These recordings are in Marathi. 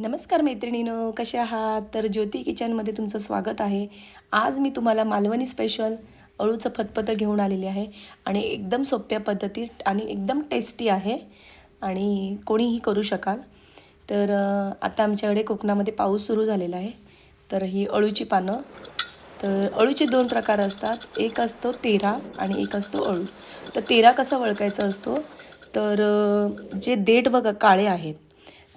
नमस्कार मैत्रिणीनं कशा आहात? तर ज्योती किचनमध्ये तुमचं स्वागत आहे. आज मी तुम्हाला मालवणी स्पेशल अळूचं फतफतं घेऊन आलेली आहे आणि एकदम सोप्या पद्धतीत आणि एकदम टेस्टी आहे आणि कोणीही करू शकाल. तर आता आमच्याकडे कोकणामध्ये पाऊस सुरू झालेला आहे. तर ही अळूची पानं. तर अळूचे दोन प्रकार असतात. एक असतो तेरा आणि एक असतो अळू. तर तेरा कसा वळकायचा असतो? तर जे देठ बघा काळे आहेत.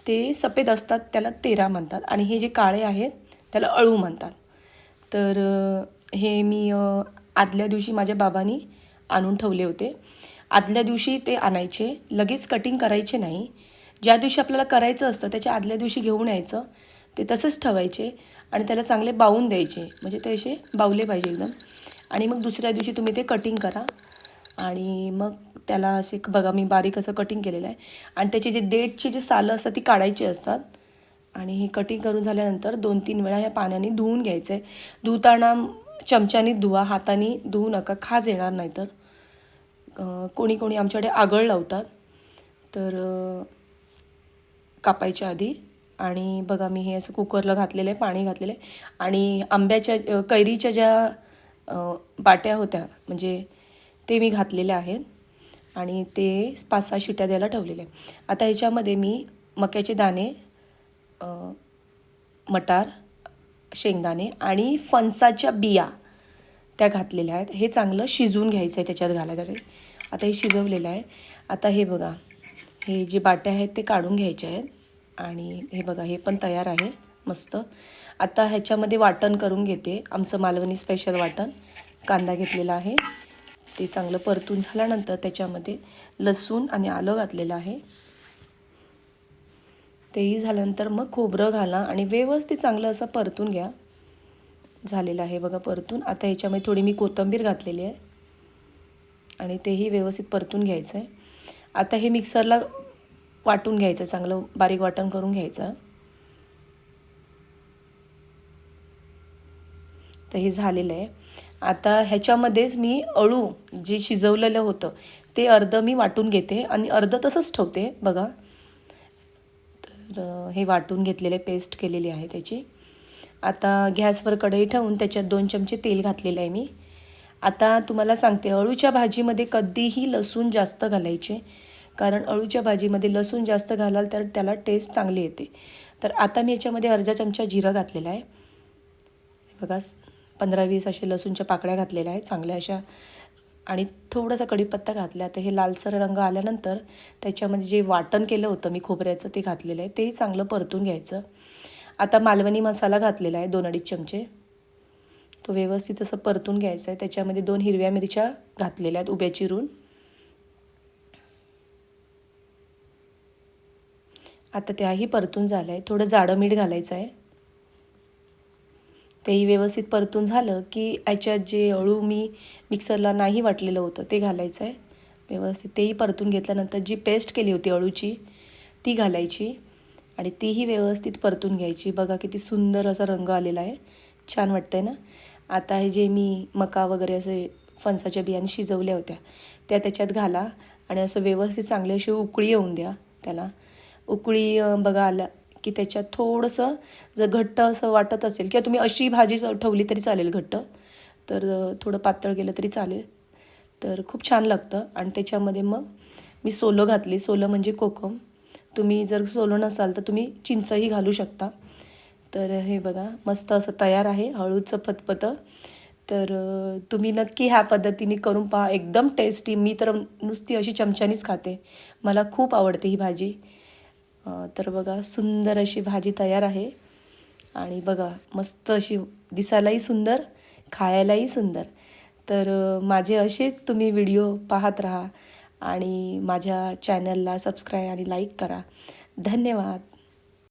ते सफेद असतात त्याला तेरा म्हणतात आणि हे जे काळे आहेत त्याला अळू म्हणतात. तर हे मी आदल्या दिवशी माझ्या बाबांनी आणून ठेवले होते. आदल्या दिवशी ते आणायचे. लगेच कटिंग करायचे नाही. ज्या दिवशी आपल्याला करायचं असतं त्याच्या आदल्या दिवशी घेऊन यायचं. ते तसंच ठेवायचे आणि त्याला चांगले बावून द्यायचे. म्हणजे ते असे बावले पाहिजे एकदम. आणि मग दुसऱ्या दिवशी तुम्ही ते कटिंग करा. आणि मग त्याला असे बघा मी बारीक असं कटिंग केलेलं आहे. आणि त्याची जी देठची जी सालं असतात ती काढायची असतात. आणि हे कटिंग करून झाल्यानंतर दोन तीन वेळा ह्या पाण्याने धुवून घ्यायचं आहे धुताना चमच्याने धुवा हाताने धुवू नका खाज येणार नाही तर. कोणी कोणी आमच्याकडे आगळ लावतात. तर कापायच्या आधी आणि बघा मी हे असं कुकरला घातलेलं आहे पाणी घातलेलं आहे. आणि आंब्याच्या कैरीच्या ज्या बाट्या होत्या म्हणजे ते मी घातलेल्या आहेत. आणि ते पाच सहा शिट्या द्यायला ठेवलेल्या आहे आता ह्याच्यामध्ये मी मक्याचे दाणे मटार शेंगदाणे आणि फणसाच्या बिया त्या घातलेल्या आहेत. हे चांगलं शिजवून घ्यायचं आहे त्याच्यात घालायचं आता हे शिजवलेलं आहे. आता हे बघा हे जे बाट्या आहेत ते काढून घ्यायचे आहेत आणि हे बघा हे पण तयार आहे मस्त. आता ह्याच्यामध्ये वाटण करून घेते. आमचं मालवणी स्पेशल वाटण. कांदा घेतलेला आहे. ते चांगलं परतून झाल्यानंतर त्याच्यामध्ये लसूण आणि आलं घातलेलं आहे. तेही झाल्यानंतर मग खोबरं घाला आणि व्यवस्थित चांगलं असं परतून घ्या. झालेलं आहे बघा परतून. आता याच्यामध्ये थोडी मी कोथिंबीर घातलेली आहे. आणि तेही व्यवस्थित परतून घ्यायचं आहे. आता हे मिक्सरला वाटून घ्यायचं चांगलं बारीक वाटण करून घ्यायचं. तर हे झालेलं आहे. आता ह्याच्यामध्येच मी अळू जे शिजवलेलं होतं ते अर्धं मी वाटून घेते आणि अर्धं तसंच ठेवते बघा. तर हे वाटून घेतलेले पेस्ट केलेली आहे त्याची. आता गॅसवर कढई ठेवून त्याच्यात दोन चमचे तेल घातलेलं आहे मी. आता तुम्हाला सांगते अळूच्या भाजीमध्ये कधीही लसूण जास्त घालायचे. कारण अळूच्या भाजीमध्ये लसूण जास्त घालाल तर त्याला टेस्ट चांगली येते. तर आता मी याच्यामध्ये अर्धा चमचा जिरं घातलेला आहे. बघा पंधरा वीस असे लसूणच्या पाकळ्या घातलेल्या आहेत चांगल्या अशा. आणि थोडासा कढीपत्ता घातला तर हे लालसर रंग आल्यानंतर त्याच्यामध्ये जे वाटण केलं होतं मी खोबऱ्याचं ते घातलेलं आहे. तेही चांगलं परतून घ्यायचं. आता मालवणी मसाला घातलेला आहे दोन अडीच चमचे. तो व्यवस्थित असं परतून घ्यायचा आहे. त्याच्यामध्ये दोन हिरव्या मिरच्या घातलेल्या आहेत उभ्या चिरून. आता त्याही परतून झालं आहे. थोडं जाडं मीठ घालायचं आहे. तेही व्यवस्थित परतून झालं की याच्यात जे अळू मी मिक्सरला नाही वाटलेलं होतं ते घालायचं आहे. व्यवस्थित तेही परतून घेतल्यानंतर जी पेस्ट केली होती अळूची ती घालायची आणि तीही व्यवस्थित परतून घ्यायची. बघा किती सुंदर असा रंग आलेला आहे. छान वाटतं आहे ना? आता हे जे मी मका वगैरे असे फणसाच्या बियाणे शिजवल्या होत्या त्या त्याच्यात घाला आणि असं व्यवस्थित चांगली अशी उकळी येऊन द्या त्याला. उकळी बघा आला की त्याच्यात थोडंसं जर घट्ट असं वाटत असेल किंवा तुम्ही अशी भाजी ठेवली तरी चालेल घट्ट तर थोडं पातळ गेलं तरी चालेल. तर खूप छान लागतं आणि त्याच्यामध्ये मग मी सोलं घातली. सोलं म्हणजे कोकम. तुम्ही जर सोलं नसाल तर तुम्ही चिंचही घालू शकता. तर हे बघा मस्त असं तयार आहे हळूचं फतफतं तर तुम्ही नक्की ह्या पद्धतीने करून पहा. एकदम टेस्टी मी तर नुसती अशी चमच्यानीच खाते. मला खूप आवडते ही भाजी. तर बघा सुंदर अशी भाजी तयार आहे. आणि बघा मस्त अशी दिसायलाही सुंदर खायलाही सुंदर. तर माझे असेच तुम्ही व्हिडिओ पाहत राहा आणि माझ्या चॅनलला सबस्क्राईब आणि लाईक करा. धन्यवाद.